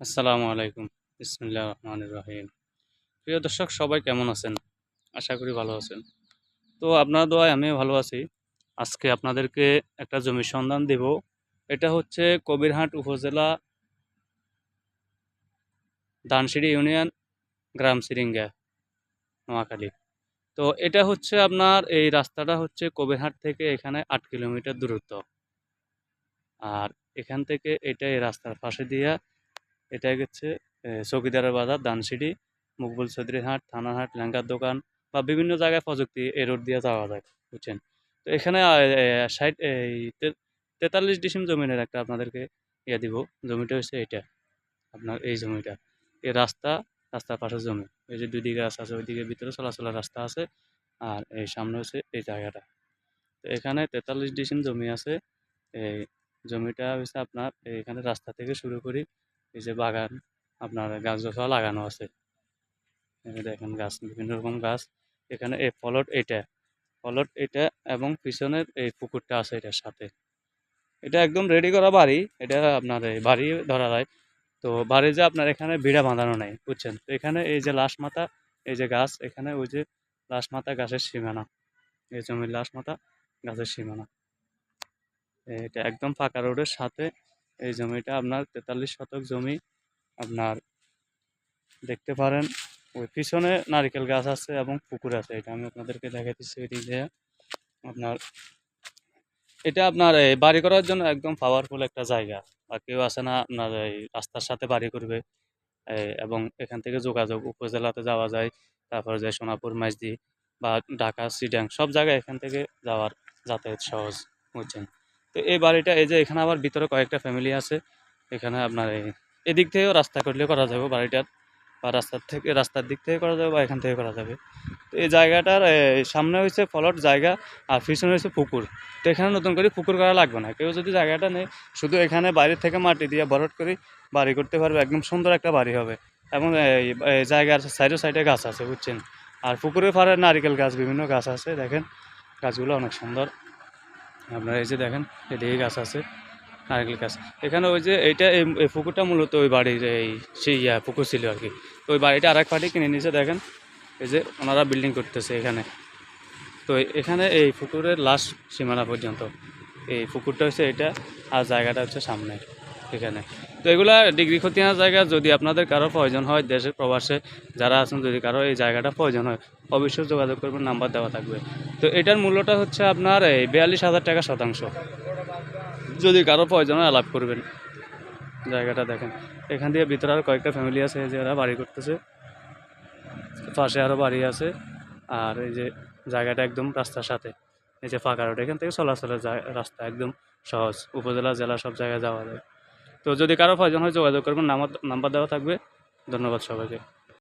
আসসালামু আলাইকুম। বিসমুল্লাহ রহমান রহিম। প্রিয় দর্শক, সবাই কেমন আছেন? আশা করি ভালো আছেন। তো আপনার দোয়ায় আমিও ভালো আছি। আজকে আপনাদেরকে একটা জমির সন্ধান দেব। এটা হচ্ছে কবিরহাট উপজেলা দানসিঁড়ি ইউনিয়ন, গ্রাম সিরিঙ্গা, নোয়াখালী। তো এটা হচ্ছে আপনার, এই রাস্তাটা হচ্ছে কবিরহাট থেকে এখানে আট কিলোমিটার দূরত্ব। আর এখান থেকে এটা এই রাস্তার পাশে দিয়া এটা হচ্ছে চৌকিদারের বাজার, দানসিঁড়ি, মকবুল চৌধুরী হাট থানাহাট লেঙ্গার দোকান বা বিভিন্ন জায়গায় প্রযুক্তি এ রোড দিয়ে যাওয়া যায়, বুঝছেন? তো এখানে ষাট এই তেতাল্লিশ ডিসিম জমিনের একটা আপনাদেরকে ইয়ে দিব, জমিটা হচ্ছে এটা আপনার এই জমিটা এই রাস্তা, রাস্তার পাশে জমি, এই যে দুই দিকে রাস্তা আছে ওইদিকে ভিতরে চলাচলের রাস্তা আছে, আর এই সামনে হচ্ছে এই জায়গাটা, তো এখানে তেতাল্লিশ ডিসিম জমি আছে, এই জমিটা হচ্ছে আপনার, এখানে রাস্তা থেকে শুরু করি এই যে বাগান, আপনার গাছ গাছও লাগানো আছে। দেখেন গাছ, বিভিন্ন রকম গাছ। এখানে এই ফলট এটা ফলট এটা এবং পিছনের এই পুকুরটা আছে এটার সাথে। এটা একদম রেডি করা বাড়ি, এটা আপনার এই বাড়ি ধরা যায়। তো বাড়ি যে আপনার এখানে বিড়া বাঁধানো নাই, বুঝছেন? তো এখানে এই যে লাশ মাথা, এই যে গাছ, এখানে ওই যে লাশ মাথা গাছের সীমানা। এই জমির লাশ মাথা গাছের সীমানা। এটা একদম ফাঁকা রোডের সাথে এই জমিটা আপনার তেতাল্লিশ শতক জমি আপনার দেখতে পারেন। ওই পিছনে নারকেল গাছ আছে এবং পুকুর আছে। এটা আমি আপনাদেরকে দেখাতেছি এদিক দিয়ে। আপনার এটা আপনার এই বাড়ি করার জন্য একদম পাওয়ারফুল একটা জায়গা। বা কেউ আছে না, আপনার এই রাস্তার সাথে বাড়ি করবে। এবং এখান থেকে যোগাযোগ, উপজেলাতে যাওয়া যায়। তারপর যে সোনাপুর মাইজদি বা ঢাকা, সিডাং, সব জায়গায় এখান থেকে যাওয়ার যাতায়াত সহজ বুঝছেন তো এই বাড়িটা, এই যে এখানে আবার ভিতরে কয়েকটা ফ্যামিলি আছে। এখানে আপনার এই এদিক থেকেও রাস্তা করলে করা যাবে বাড়িটার, বা রাস্তার থেকে, রাস্তার দিক থেকে করা যাবে বা এখান থেকে করা যাবে। তো এই জায়গাটার সামনে হয়েছে ফলট জায়গা আর পিছনে হয়েছে পুকুর। তো এখানে নতুন করে পুকুর করা লাগবে না। কেউ যদি জায়গাটা নেই শুধু এখানে বাইরে থেকে মাটি দিয়ে ভরট করে বাড়ি করতে পারবে। একদম সুন্দর একটা বাড়ি হবে। এবং জায়গার সাইডে সাইডে গাছ আছে, বুঝছেন? আর পুকুরের পাড়ে নারিকেল গাছ, বিভিন্ন গাছ আছে, দেখেন। গাছগুলো অনেক সুন্দর। আপনারা এই যে দেখেন, এদিকে গাছ আছে নারকেল গাছ। এখানে ওই যে এইটা, এই পুকুরটা মূলত ওই বাড়ির এই সেই পুকুর ছিল আর কি। ওই বাড়িটা আর এক পার্টি কিনে নিয়েছে, দেখেন, এই যে ওনারা বিল্ডিং করতেছে এখানে। তো এখানে এই পুকুরের লাস্ট সীমানা পর্যন্ত। এই পুকুরটা হচ্ছে এটা আর জায়গাটা হচ্ছে সামনে এখানে। তো এগুলা ডিগ্রি খতিয়ানা জায়গা যদি আপনাদের কারও প্রয়োজন হয়, দেশের প্রবাসে যারা আছেন, যদি কারও এই জায়গাটা প্রয়োজন হয়, অবশ্যই যোগাযোগ করবেন, নাম্বার দেওয়া থাকবে। তো এটার মূল্যটা হচ্ছে আপনার এই বিয়াল্লিশ হাজার টাকা শতাংশ। যদি কারও প্রয়োজন হয়, আলাপ করবেন। জায়গাটা দেখেন। এখান দিয়ে ভিতরে আর কয়েকটা ফ্যামিলি আছে যে এরা বাড়ি করতেছে। পাশে আরও বাড়ি আছে। আর এই যে জায়গাটা একদম রাস্তার সাথে। এই যে ফাঁকা রোড, এখান থেকে চলাচলের রাস্তা একদম সহজ। উপজেলা, জেলা সব জায়গায় যাওয়া যায়। তো যদি কারও প্রয়োজন হয় যোগাযোগ করবেন নাম্বার দেওয়া থাকবে। ধন্যবাদ সবাইকে।